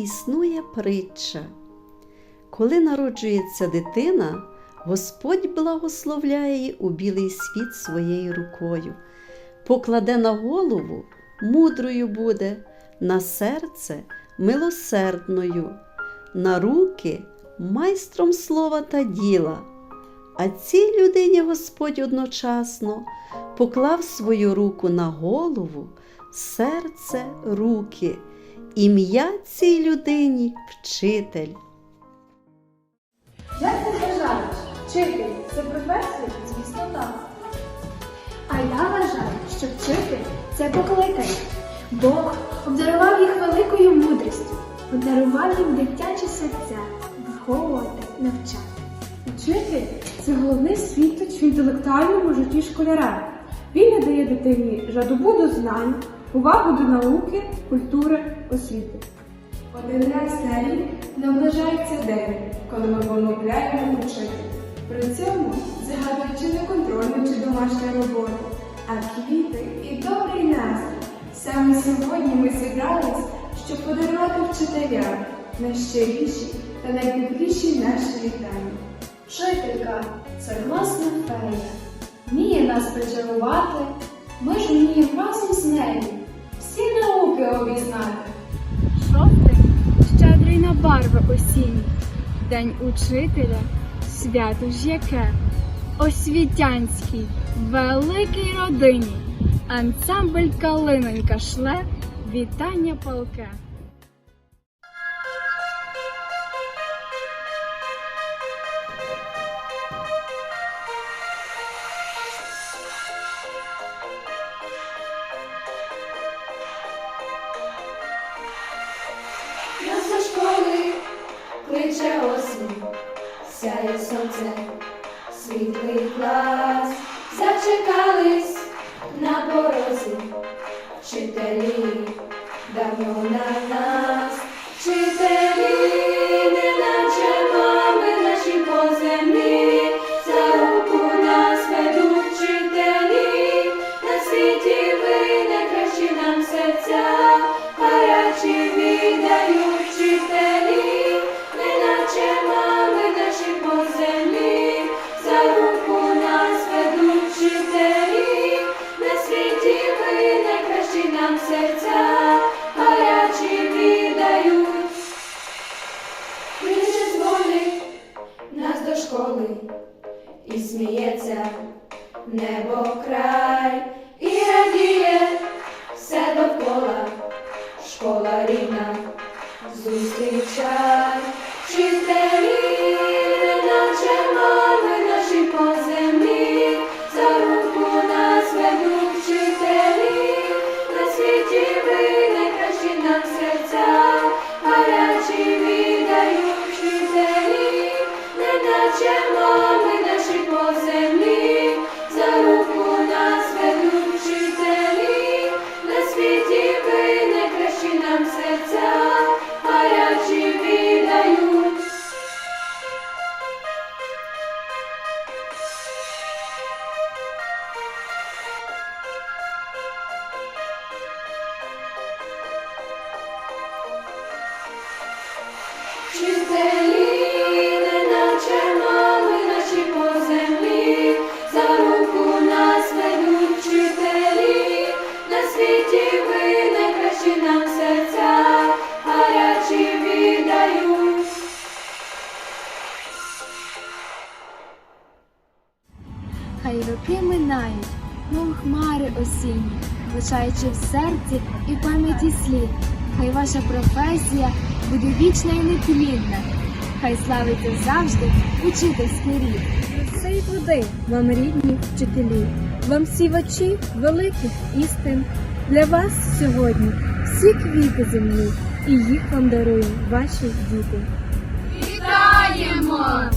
Біблія притча. Коли народжується дитина, Господь благословляє її у білий світ своєю рукою, покладе на голову мудрою буде, на серце милосердною, на руки майстром слова та діла. А цій людині Господь одночасно поклав свою руку на голову, серце, руки, ім'я цій людині вчитель. Як ти вважаєш, вчитель це професія? Звісно, так. А я вважаю, що вчитель це покликання. Бог обдарував їх великою мудрістю, подарував їм дитячі серця, виховувати, навчати. Учитель це головний світоч в інтелектуальному житті школяра. Він надає дитині жадобу до знань, увагу до науки, культури, освіти. Один раз на рік наближається день, коли ми помовляємо учителя. При цьому згадуючи не контрольну чи домашню роботу, а квіти і добрий настрій. Саме сьогодні ми зібрались, щоб подарувати вчителям найщиріші та найтепліші наші вітання. Вчителька це власна фея, вміє нас причарувати, ми ж вміємо разом з нею всі науки обізнати. Жовтий, щедрий на барви осінні, День учителя, свято ж яке, освітянській, великій родині, ансамбль Калинонька шле, вітання палке. Кличе осінь, сяє сонце, світлий клас, зачекались на порозі, вчителі давно на нас, вчителі, неначе мами наші по землі, за руку нас ведуть вчителі, на світі ви найкращі нам серця, гарячі сміється небо край роки минають, мов хмари осінні, лишаючи в серці і пам'яті слід. Хай ваша професія буде вічна і нетлінна. Хай славиться завжди учительський рід. Цей води вам рідні вчителі, вам сівачі великих істин. Для вас сьогодні всі квіти землі, і їх вам дарують ваші діти. Вітаємо!